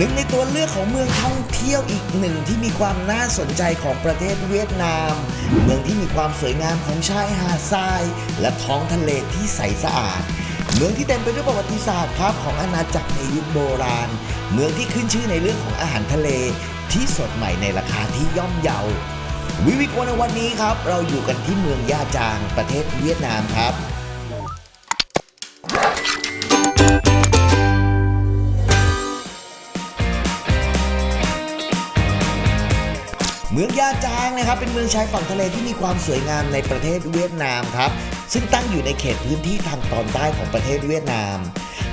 หนึ่งในตัวเลือกของเมืองท่องเที่ยวอีกหนึ่งที่มีความน่าสนใจของประเทศเวียดนาม เมืองที่มีความสวยงามของชายหาดทราย และท้องทะเลที่ใสสะอาด เมืองที่เต็มไปด้วยประวัติศาสตร์ครับของอาณาจักรในยุคโบราณ เมืองที่ขึ้นชื่อในเรื่องของอาหารทะเล ที่สดใหม่ในราคาที่ย่อมเยาวิวิโกในวันนี้ครับ เราอยู่กันที่เมืองย่าจางประเทศเวียดนามครับ มืองยาจางนะครับเป็นเมืองชายฝั่งทะเลที่มีความสวยงามในประเทศเวียดนามครับซึ่งตั้งอยู่ในเขตพื้นที่ทางตอนใต้ของประเทศเวียดนาม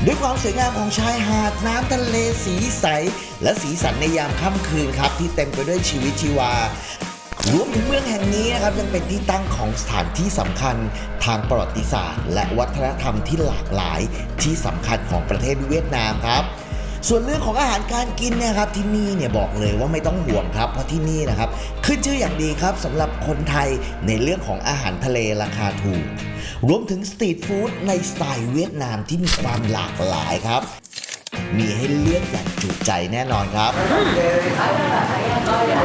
ด้วยความสวยงามของชายหาดน้ำทะเลสีใส และสีสันในยามค่ำคืนครับที่เต็มไปด้วยชีวิตชีวารวมถึงเมืองแห่งนี้นะครับยังเป็นที่ตั้งของสถานที่สำคัญทางประวัติศาสตร์ และวัฒนธรรมที่หลากหลายที่สำคัญของประเทศเวียดนามครับ ส่วนเรื่องของอาหารการกินเนะครับที่นี่เนี่ยบอกเลยว่าไม่ต้องห่วงครับเพราะที่นี่นะครับขึ้นชื่ออย่างดีครับสำหรับคนไทยในเรื่องของอาหารทะเลราคาถูก รวมถึงสตรีทฟู้ดในสไตล์เวียดนามที่มีความหลากหลายครับ มีให้เลือกอย่างจุใจแน่นอนครับ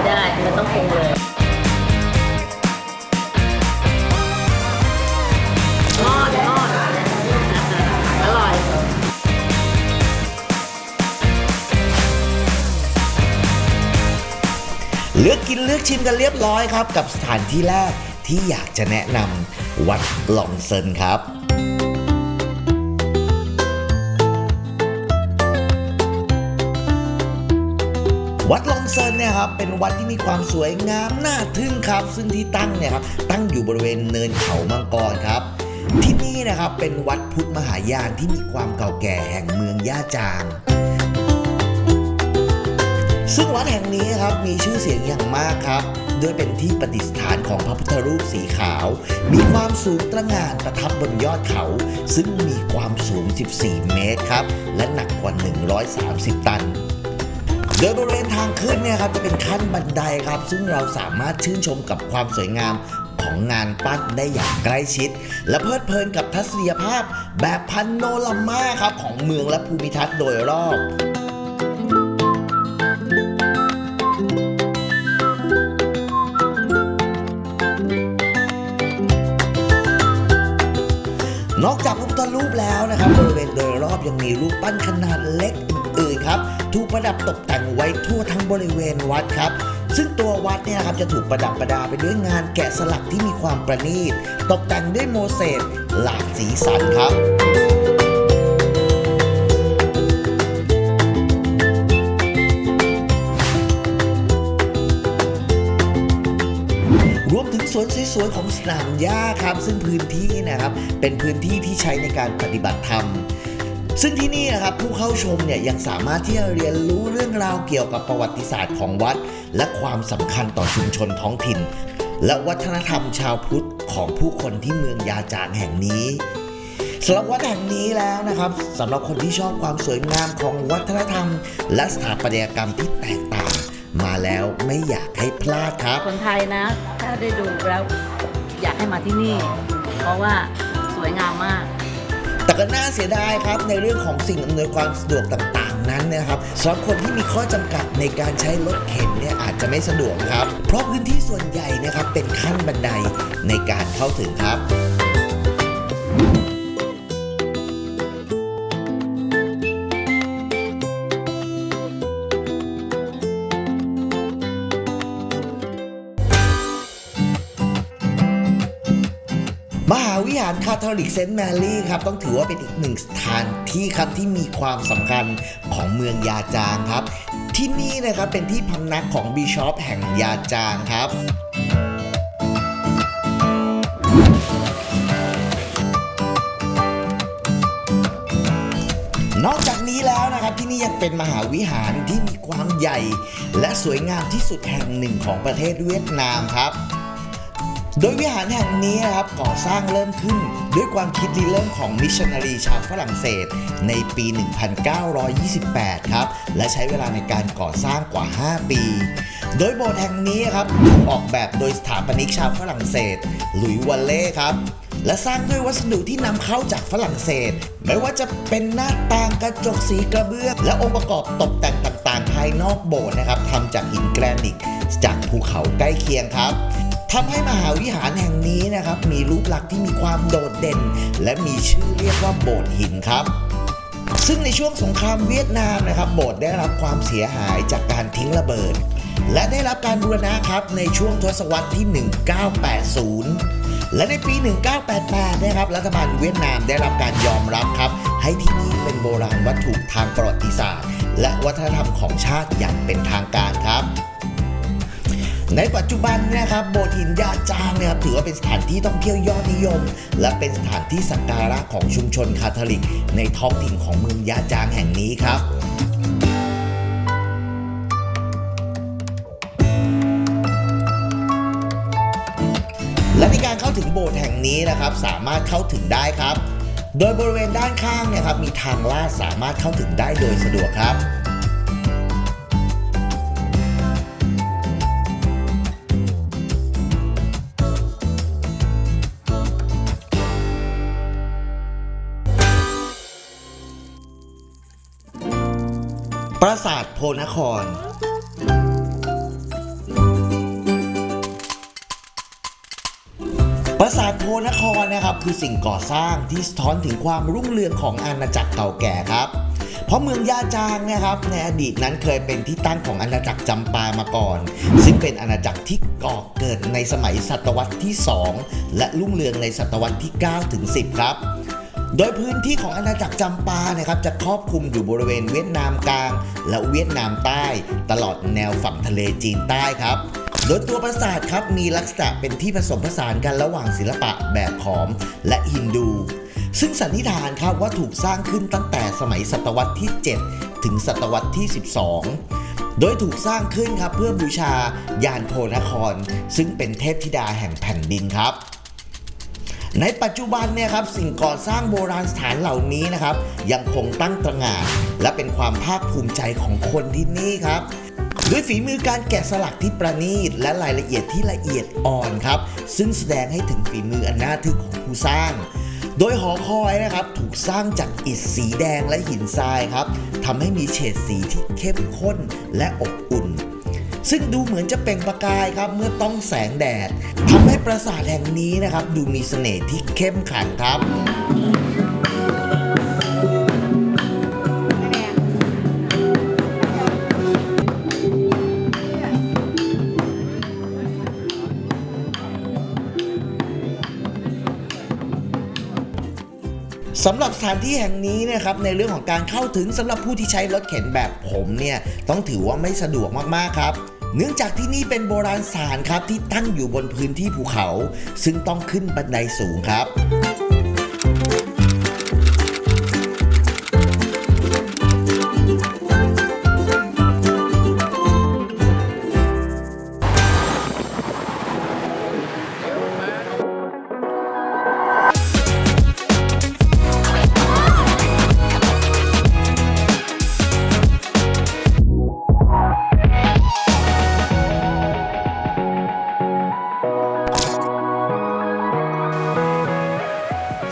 ได้มันต้องปรุงเลย เลือกกินเลือกชิมกันเรียบร้อยครับ กับสถานที่แรกที่อยากจะแนะนำวัดหลองเซินครับวัดลองเซินเนี่ยครับเป็นวัดที่มีความสวยงามน่าทึ่งครับ ซึ่งที่ตั้งเนี่ยครับตั้งอยู่บริเวณเนินเขามังกรครับ ที่นี่นะครับเป็นวัดพุทธมหายานที่มีความเก่าแก่แห่งเมืองย่าจาง ซึ่งวัดแห่งนี้ครับมีชื่อเสียงอย่างมากครับ ด้วยเป็นที่ประดิษฐานของพระพุทธรูปสีขาว มีความสูงตระหง่านประทับบนยอดเขา ซึ่งมีความสูง 14 เมตรครับ และหนักกว่า 130 ตันโดยบริเวณทางขึ้นเนี่ยครับจะเป็นขั้นบันไดครับ ซึ่งเราสามารถชื่นชมกับความสวยงามของงานปั้นได้อย่างใกล้ชิด และเพลิดเพลินกับทัศนียภาพแบบพันโนราม่าครับของเมืองและภูมิทัศน์โดยรอบ ยังมีรูปปั้นขนาดเล็กอื่นๆครับ ถูกประดับตกแต่งไว้ทั่วทั้งบริเวณวัดครับซึ่งตัววัดเนี่ยครับจะถูกประดับประดาไปด้วยงานแกะสลักที่มีความประณีต ตกแต่งด้วยโมเสสหลากสีสันครับรวมถึงสวนสวยๆของสนามหญ้าครับ ซึ่งพื้นที่นะครับเป็นพื้นที่ที่ใช้ในการปฏิบัติธรรม ซึ่งที่นี่นะครับผู้เข้าชมเนี่ยยังสามารถที่จะเรียนรู้เรื่องราวเกี่ยวกับประวัติศาสตร์ของวัด และความสำคัญต่อชุมชนท้องถิ่น และวัฒนธรรมชาวพุทธของผู้คนที่เมืองยาจางแห่งนี้สำหรับวัดแห่งนี้แล้วนะครับสำหรับคนที่ชอบความสวยงามของวัฒนธรรม และสถาปัตยกรรมที่แตกต่าง มาแล้วไม่อยากให้พลาดครับ คนไทยนะ ถ้าได้ดูแล้วอยากให้มาที่นี่ เพราะว่าสวยงามมาก แต่ก็น่าเสียดายครับในเรื่องของสิ่งอำนวยความสะดวกต่างๆ นั้นนะครับสำหรับคนที่มีข้อจำกัดในการใช้รถเข็นเนี่ยอาจจะไม่สะดวกครับ เพราะพื้นที่ส่วนใหญ่นะครับเป็นขั้นบันไดในการเข้าถึงครับ มหาวิหารคาทอลิกเซนต์แมรี่ครับต้องถือว่าเป็นอีกหนึ่งสถานที่ครับที่มีความสำคัญของเมืองยาจางครับ ที่นี่นะครับเป็นที่พำนักของบิชอปแห่งยาจางครับนอกจากนี้แล้วนะครับที่นี่ยังเป็นมหาวิหารที่มีความใหญ่ และสวยงามที่สุดแห่งหนึ่งของประเทศเวียดนามครับ โดยวิหารแห่งนี้นะครับก่อสร้างเริ่มขึ้น ด้วยความคิดริเริ่มของมิชชันนารีชาวฝรั่งเศส ในปี 1928 ครับ และใช้เวลาในการก่อสร้างกว่า 5 ปี โดยโบสถ์แห่งนี้ครับถูกออกแบบโดยสถาปนิกชาวฝรั่งเศส หลุยวัลเล่ครับและสร้างด้วยวัสดุที่นำเข้าจากฝรั่งเศส ไม่ว่าจะเป็นหน้าต่างกระจกสีกระเบื้อง และองค์ประกอบตกแต่งต่างๆ ภายนอกโบสถ์นะครับทำจากหินแกรนิตจากภูเขาใกล้เคียงครับ ทำให้มหาวิหารแห่งนี้นะครับ มีรูปลักษณ์ที่มีความโดดเด่น และมีชื่อเรียกว่าโบสถ์หินครับซึ่งในช่วงสงครามเวียดนามนะครับ โบสถ์ได้รับความเสียหายจากการทิ้งระเบิด และได้รับการบูรณะครับในช่วงทศวรรษที่ 1980 และในปี 1988 นะครับ รัฐบาลเวียดนามได้รับการยอมรับครับ ให้ที่นี่เป็นโบราณวัตถุทางประวัติศาสตร์ และวัฒนธรรมของชาติอย่างเป็นทางการครับ ในปัจจุบันนะครับโบสถ์หินยาจางนะครับถือว่าเป็นสถานที่ท่องเที่ยวยอดนิยม และเป็นสถานที่สักการะของชุมชนคาทอลิก ในท้องถิ่นของเมืองยาจางแห่งนี้ครับและในการเข้าถึงโบสถ์แห่งนี้นะครับสามารถเข้าถึงได้ครับ โดยบริเวณด้านข้างเนี่ยครับมีทางลาดสามารถเข้าถึงได้โดยสะดวกครับ ปราสาทโพนคร ปราสาทโพนครนะครับคือสิ่งก่อสร้างที่สะท้อนถึงความรุ่งเรืองของอาณาจักรเก่าแก่ครับ เพราะเมืองย่าจางเนะครับในอดีตนั้นเคยเป็นที่ตั้งของอาณาจักรจำปามาก่อน ซึ่งเป็นอาณาจักรที่ก่อเกิดในสมัยศตวรรษที่ 2 และรุ่งเรืองในศตวรรษที่9ถึง10 ครับ โดยพื้นที่ของอาณาจักรจำปานะครับจะครอบคลุมอยู่บริเวณเวียดนามกลาง และเวียดนามใต้ ตลอดแนวฝั่งทะเลจีนใต้ครับโดยตัวปราสาทครับมีลักษณะเป็นที่ผสมผสานกันระหว่างศิลปะแบบขอมและฮินดู ซึ่งสันนิษฐานครับว่าถูกสร้างขึ้นตั้งแต่สมัยศตวรรษที่ 7 ถึงศตวรรษที่ 12 โดยถูกสร้างขึ้นครับเพื่อบูชายานโพนคร ซึ่งเป็นเทพธิดาแห่งแผ่นดินครับ ในปัจจุบันเนี่ยครับสิ่งก่อสร้างโบราณสถานเหล่านี้นะครับ ยังคงตั้งตระหง่านและเป็นความภาคภูมิใจของคนที่นี่ครับด้วยฝีมือการแกะสลักที่ประณีตและรายละเอียดที่ละเอียดอ่อนครับ ซึ่งแสดงให้ถึงฝีมืออันน่าทึ่งของผู้สร้าง โดยหอคอยนะครับถูกสร้างจากอิฐสีแดงและหินทรายครับทำให้มีเฉดสีที่เข้มข้นและอบอุ่น ซึ่งดูเหมือนจะเปล่งประกายครับเมื่อต้องแสงแดดทำให้ปราสาทแห่งนี้นะครับ ดูมีเสน่ห์ที่เข้มขังครับ สำหรับสถานที่แห่งนี้เนะครับในเรื่องของการเข้าถึงสำหรับผู้ที่ใช้รถเข็นแบบผมเนี่ยต้องถือว่าไม่สะดวกมากๆครับเนื่องจากที่นี่เป็นโบราณสถานครับที่ตั้งอยู่บนพื้นที่ภูเขา ซึ่งต้องขึ้นบันไดสูงครับ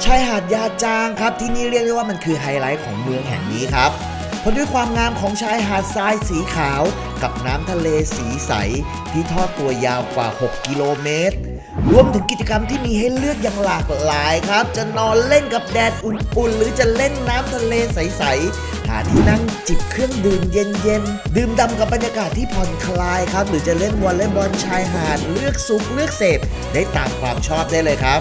ชายหาดยาจางครับที่นี่เรียกได้ว่ามันคือไฮไลท์ของเมืองแห่งนี้ครับเพราะด้วยความงามของชายหาดทรายสีขาว กับน้ำทะเลสีใส ที่ทอดตัวยาวกว่า 6 กิโลเมตร รวมถึงกิจกรรมที่มีให้เลือกอย่างหลากหลายครับ จะนอนเล่นกับแดดอุ่นๆ หรือจะเล่นน้ำทะเลใส ๆ หาที่นั่งจิบเครื่องดื่มเย็นๆ ดื่มด่ำกับบรรยากาศที่ผ่อนคลายครับ หรือจะเล่นวอลเลย์บอลชายหาดเลือกซุปเลือกเสพได้ตามความชอบได้เลยครับ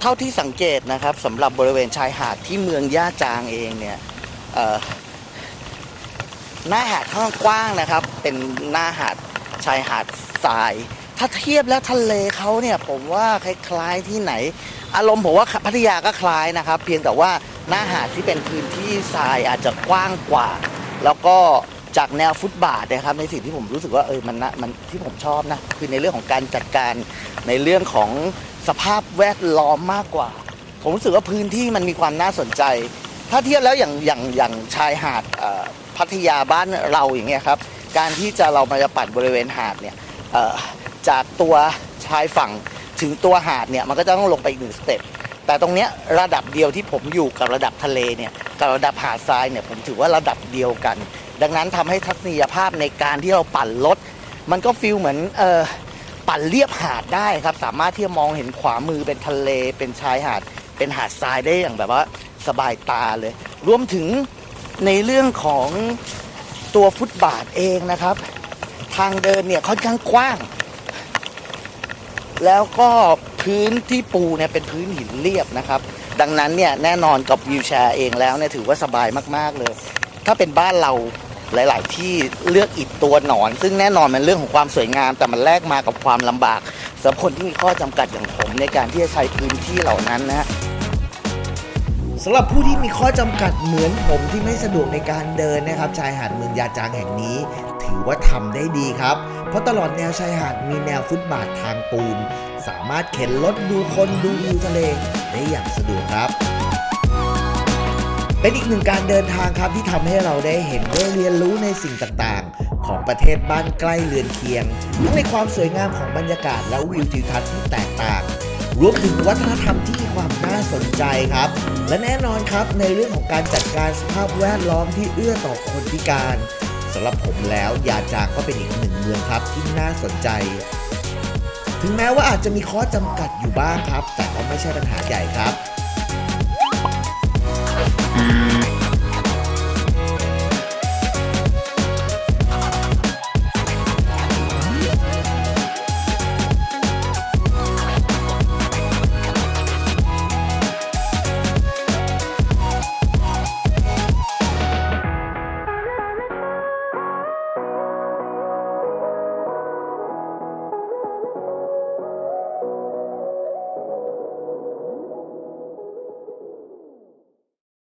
เท่าที่สังเกตนะครับสำหรับบริเวณชายหาดที่เมืองย่าจางเองเนี่ยหน้าหาดข้างกว้างนะครับ เป็นหน้าหาดชายหาดทราย ถ้าเทียบแล้วทะเลเขาเนี่ยผมว่าคล้ายๆที่ไหน อารมณ์ผมว่าพัทยาก็คล้ายนะครับ เพียงแต่ว่าหน้าหาดที่เป็นพื้นที่ทรายอาจจะกว้างกว่า แล้วก็จากแนวฟุตบาทนะครับในสิ่งที่ผมรู้สึกว่าเออมันนะมันที่ผมชอบนะคือในเรื่องของการจัดการในเรื่องของ สภาพแวดล้อมมากกว่า ผมรู้สึกว่าพื้นที่มันมีความน่าสนใจ ถ้าเทียบแล้วอย่างอย่างอย่างชายหาดพัทยาบ้านเราอย่างเงี้ยครับ การที่จะเรามาจะปั่นบริเวณหาดเนี่ยจากตัวชายฝั่งถึงตัวหาดเนี่ยมันก็จะต้องลงไปอีกหนึ่งสเต็ปแต่ตรงเนี้ยระดับเดียวที่ผมอยู่กับระดับทะเลเนี่ยกับระดับหาดทรายเนี่ยผมถือว่าระดับเดียวกัน ดังนั้นทำให้ทัศนียภาพในการที่เราปั่นรถมันก็ฟิลเหมือนเออ ปั่นเรียบหาดได้ครับ สามารถที่จะมองเห็นขวามือเป็นทะเลเป็นชายหาด เป็นหาดทรายได้อย่างแบบว่าสบายตาเลย รวมถึงในเรื่องของตัวฟุตบาทเองนะครับ ทางเดินเนี่ยค่อนข้างกว้าง แล้วก็พื้นที่ปูเนี่ยเป็นพื้นหินเรียบนะครับ ดังนั้นเนี่ยแน่นอนกับวิวแชร์เองแล้วเนี่ยถือว่าสบายมาก ๆเลย ถ้าเป็นบ้านเรา หลาย ๆ ที่เลือกอิฐตัวหนอน ซึ่งแน่นอนมันเรื่องของความสวยงาม แต่มันแลกมากับความลำบากสำหรับคนที่มีข้อจำกัดอย่างผมในการที่จะใช้พื้นที่เหล่านั้นนะฮะสำหรับผู้ที่มีข้อจำกัดเหมือนผมที่ไม่สะดวกในการเดินนะครับ ชายหาดเมืองยาจางแห่งนี้ ถือว่าทำได้ดีครับ เพราะตลอดแนวชายหาดมีแนวฟุตบาททางปูน สามารถเข็นรถดูคนดูวิวทะเลได้อย่างสะดวกครับ เป็นอีกหนึ่งการเดินทางครับที่ทำให้เราได้เห็นได้เรียนรู้ในสิ่งต่างๆ ของประเทศบ้านใกล้เรือนเคียง ทั้งในความสวยงามของบรรยากาศและวิวทิวทัศน์ที่แตกต่าง รวมถึงวัฒนธรรมที่มีความน่าสนใจครับ และแน่นอนครับในเรื่องของการจัดการสภาพแวดล้อมที่เอื้อต่อคนพิการสำหรับผมแล้วยาจางก็เป็นอีกหนึ่งเมืองครับที่น่าสนใจ ถึงแม้ว่าอาจจะมีข้อจำกัดอยู่บ้างครับ แต่ก็ไม่ใช่ปัญหาใหญ่ครับ